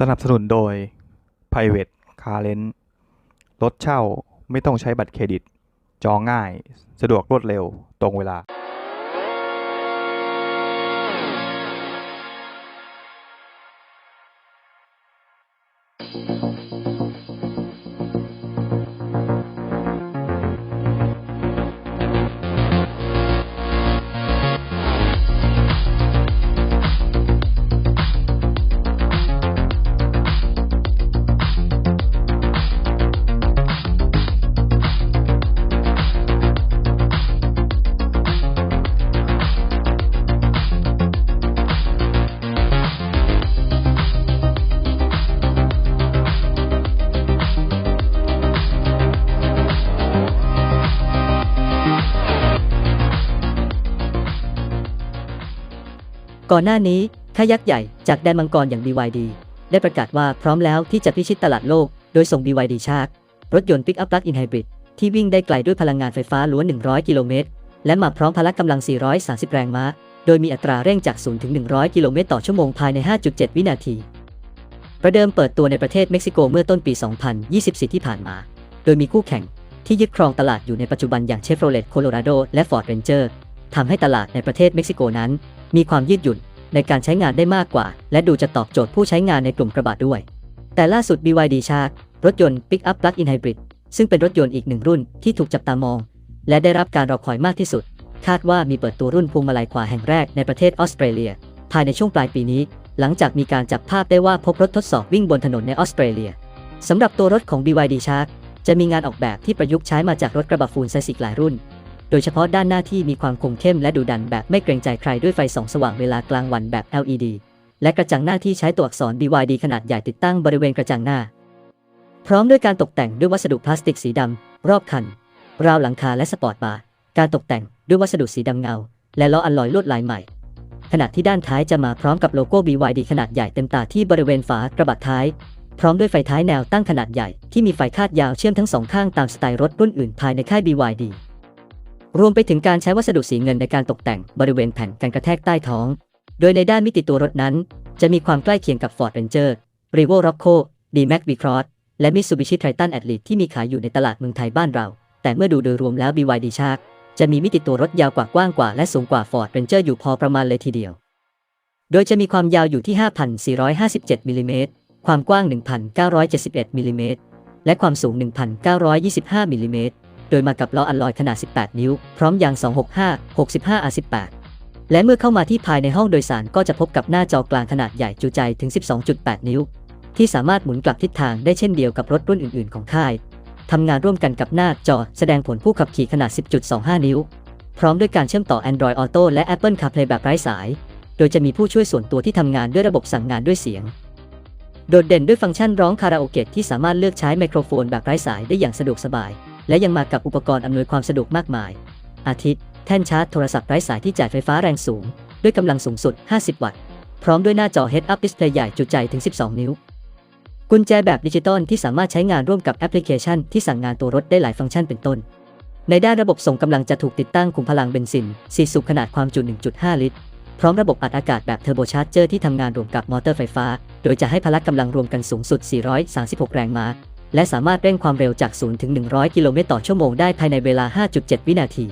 สนับสนุนโดย Private Car Rent รถเช่าไม่ต้องใช้บัตรเครดิต จองง่าย สะดวกรวดเร็วตรงเวลา ก่อนหน้านี้ค่ายยักษ์ใหญ่จากแดนมังกรอย่าง BYD ได้ประกาศว่าพร้อมแล้วที่จะพิชิตตลาดโลก โดยส่ง BYD Shark รถยนต์ปิกอัพลักอินไฮบริดที่วิ่งได้ไกลด้วยพลังงานไฟฟ้าล้วน 100 กิโลเมตร และมาพร้อมพละกำลัง 430 แรงม้า โดยมีอัตราเร่งจาก 0 ถึง 100 กิโลเมตรต่อชั่วโมงภายใน 5.7 วินาที ประเดิมเปิดตัวในประเทศเม็กซิโกเมื่อต้นปี 2024 ที่ผ่านมา โดยมีคู่แข่งที่ยึดครองตลาดอยู่ในปัจจุบันอย่างเชฟโรเลตโคโลราโดและ Ford Ranger ทำให้ตลาดในประเทศเม็กซิโกนั้น มีความยืดหยุ่น ในการใช้งานได้มากกว่า และดูจะตอบโจทย์ผู้ใช้งานในกลุ่มกระบะด้วย แต่ล่าสุด BYD Shark รถยนต์ Pick-up Plug-in Hybrid ซึ่งเป็นรถยนต์อีกหนึ่งรุ่นที่ถูกจับตามอง และได้รับการรอคอยมากที่สุด คาดว่ามีเปิดตัวรุ่นพวงมาลัยขวาแห่งแรกในประเทศออสเตรเลีย ภายในช่วงปลายปีนี้ หลังจากมีการจับภาพได้ว่าพบรถทดสอบวิ่งบนถนนในออสเตรเลียสำหรับตัวรถของ BYD Shark จะมีงานออกแบบที่ประยุกต์ใช้มาจากรถกระบะฟูลไซส์อีกหลายรุ่น โดยเฉพาะด้านหน้าที่มีความคมเข้มและดุดันแบบไม่เกรงใจใครด้วยไฟส่องสว่างเวลากลางวันแบบ LED และกระจังหน้าที่ใช้ตัวอักษร BYD ขนาดใหญ่ติดตั้งบริเวณกระจังหน้า พร้อมด้วยการตกแต่งด้วยวัสดุพลาสติกสีดำรอบคัน ราวหลังคาและสปอร์ตบาร์การตกแต่งด้วยวัสดุสีดำเงา และล้ออัลลอยลวดลายใหม่ ขณะที่ด้านท้ายจะมาพร้อมกับโลโก้ BYD ขนาดใหญ่เต็มตาที่บริเวณฝากระบะท้าย พร้อมด้วยไฟท้ายแนวตั้งขนาดใหญ่ที่มีไฟคาดยาวเชื่อมทั้งสองข้างตามสไตล์รถรุ่นอื่นภายในค่าย BYD รวมไปถึงการใช้วัสดุสีเงินในการตกแต่งบริเวณแผ่นกันกระแทกใต้ท้อง โดยในด้านมิติตัวรถนั้น จะมีความใกล้เคียงกับ Ford Ranger r e v o Rocco D-Max V-Cross และ Mitsubishi Triton Athlete ที่มีขายอยู่ในตลาดเมืองไทยบ้านเรา แต่เมื่อดูโดยรวมแล้ว BYD Shark จะมีมิติตัวรถยาวกว่ากว้างกว่าและสูงกว่า Ford Ranger อยู่พอประมาณเลยทีเดียว โดยจะมีความยาวอยู่ที่ 5,457มิลลิเมตร ความกว้าง 1,971มิลลิเมตร และความสูง 1,925มิลลิเมตร โดยมากับล้ออัลลอยขนาด 18 นิ้ว พร้อมยาง 265 65 R18 และเมื่อเข้ามาที่ภายในห้องโดยสารก็จะพบกับหน้าจอกลางขนาดใหญ่จุใจถึง 12.8 นิ้ว ที่สามารถหมุนกลับทิศทางได้เช่นเดียวกับรถรุ่นอื่น ๆ ของค่ายทำงานร่วมกันกับหน้าจอแสดงผลผู้ขับขี่ขนาด 10.25 นิ้ว พร้อมด้วยการเชื่อมต่อ Android Auto และ Apple CarPlay แบบไร้สาย โดยจะมีผู้ช่วยส่วนตัวที่ทำงานด้วยระบบสั่งงานด้วยเสียง โดดเด่นด้วยฟังก์ชันร้องคาราโอเกะที่สามารถเลือกใช้ไมโครโฟนแบบไร้สายได้อย่างสะดวกสบาย และยังมากับอุปกรณ์อำนวยความสะดวกมากมาย อาทิแท่นชาร์จโทรศัพท์ไร้สายที่จ่ายไฟฟ้าแรงสูง ด้วยกำลังสูงสุด 50 วัตต์ พร้อมด้วยหน้าจอ Head-up Display ใหญ่จุใจถึง 12 นิ้ว กุญแจแบบดิจิตอลที่สามารถใช้งานร่วมกับแอปพลิเคชันที่สั่งงานตัวรถได้หลายฟังก์ชันเป็นต้น ในด้านระบบส่งกำลังจะถูกติดตั้งคุมพลังเบนซิน 4 สูบขนาดความจุ 1.5 ลิตร พร้อมระบบอัดอากาศแบบเทอร์โบชาร์เจอร์ที่ทำงานรวมกับมอเตอร์ไฟฟ้า โดยจะให้พละกำลังรวมกันสูงสุด 436 แรงม้า และสามารถเร่งความเร็วจาก 0 ถึง 100 กิโลเมตรต่อชั่วโมงได้ภายในเวลา 5.7 วินาที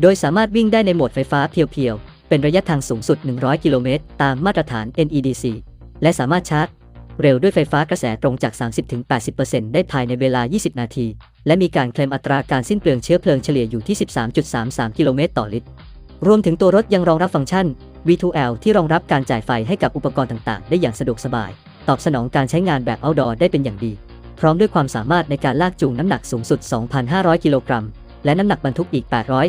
โดยสามารถวิ่งได้ในโหมดไฟฟ้าเพียวๆ เป็นระยะทางสูงสุด 100 กิโลเมตร ตามมาตรฐาน NEDC และสามารถชาร์จ เร็วด้วยไฟฟ้ากระแสตรงจาก 30-80%ได้ภายในเวลา 20 นาที และมีการเคลมอัตราการสิ้นเปลืองเชื้อเพลิงเฉลี่ยอยู่ที่ 13.33 กิโลเมตรต่อลิตร รวมถึงตัวรถยังรองรับฟังก์ชัน V2L ที่รองรับการจ่ายไฟให้กับอุปกรณ์ต่างๆ ได้อย่างสะดวกสบาย ตอบสนองการใช้งานแบบ outdoor ได้เป็นอย่างดี พร้อมด้วยความสามารถในการลากจูงน้ำหนักสูงสุด 2,500 กิโลกรัม และน้ำหนักบรรทุกอีก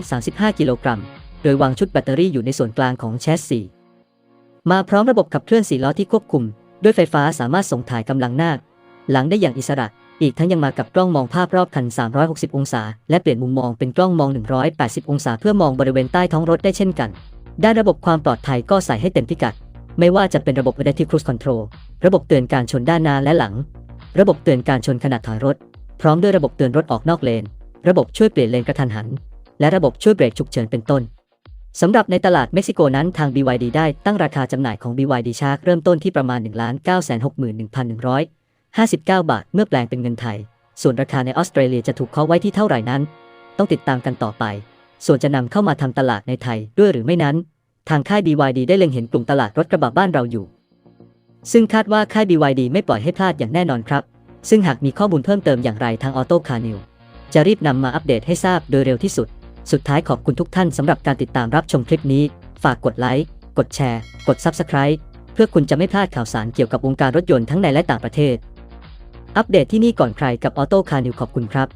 835 กิโลกรัม โดยวางชุดแบตเตอรี่อยู่ในส่วนกลางของแชสซีมาพร้อมระบบขับเคลื่อน4ล้อที่ควบคุม ด้วยไฟฟ้าสามารถส่งถ่ายกำลังหน้าหลังได้อย่างอิสระ อีกทั้งยังมากับกล้องมองภาพรอบคัน 360 องศา และเปลี่ยนมุมมองเป็นกล้องมอง 180 องศา เพื่อมองบริเวณใต้ท้องรถได้เช่นกัน ด้านระบบความปลอดภัยก็ใส่ให้เต็มพิกัด ไม่ว่าจะเป็นระบบ Adaptive Cruise Control ระบบเตือนการชนด้านหน้าและหลัง ระบบเตือนการชนขณะถอยรถ พร้อมด้วยระบบเตือนรถออกนอกเลน ระบบช่วยเปลี่ยนเลนกระทันหัน และระบบช่วยเบรกฉุกเฉินเป็นต้นสำหรับในตลาดเม็กซิโกนั้นทาง BYD ได้ตั้งราคาจำหน่ายของ BYD Shark เริ่มต้นที่ประมาณ 1 9 6 1 1 59 บาท เมื่อแปลงเป็นเงินไทย ส่วนราคาในออสเตรเลียจะถูกเคาะไว้ที่เท่าไหร่นั้น ต้องติดตามกันต่อไป ส่วนจะนำเข้ามาทำตลาดในไทยด้วยหรือไม่นั้น ทางค่าย BYD ได้เล็งเห็นกลุ่มตลาดรถกระบะบ้านเราอยู่ ซึ่งคาดว่าค่าย BYD ไม่ปล่อยให้พลาดอย่างแน่นอนครับ ซึ่งหากมีข้อมูลเพิ่มเติมอย่างไรทาง Auto Car News จะรีบนำมาอัปเดตให้ทราบโดยเร็วที่สุด สุดท้ายขอบคุณทุกท่านสำหรับการติดตามรับชมคลิปนี้ ฝากกดไลค์ กดแชร์ กด Subscribe เพื่อคุณจะไม่พลาดข่าวสารเกี่ยวกับวงการรถยนต์ทั้งในและต่างประเทศ อัปเดตที่นี่ก่อนใครกับ Auto Car News ขอบคุณครับ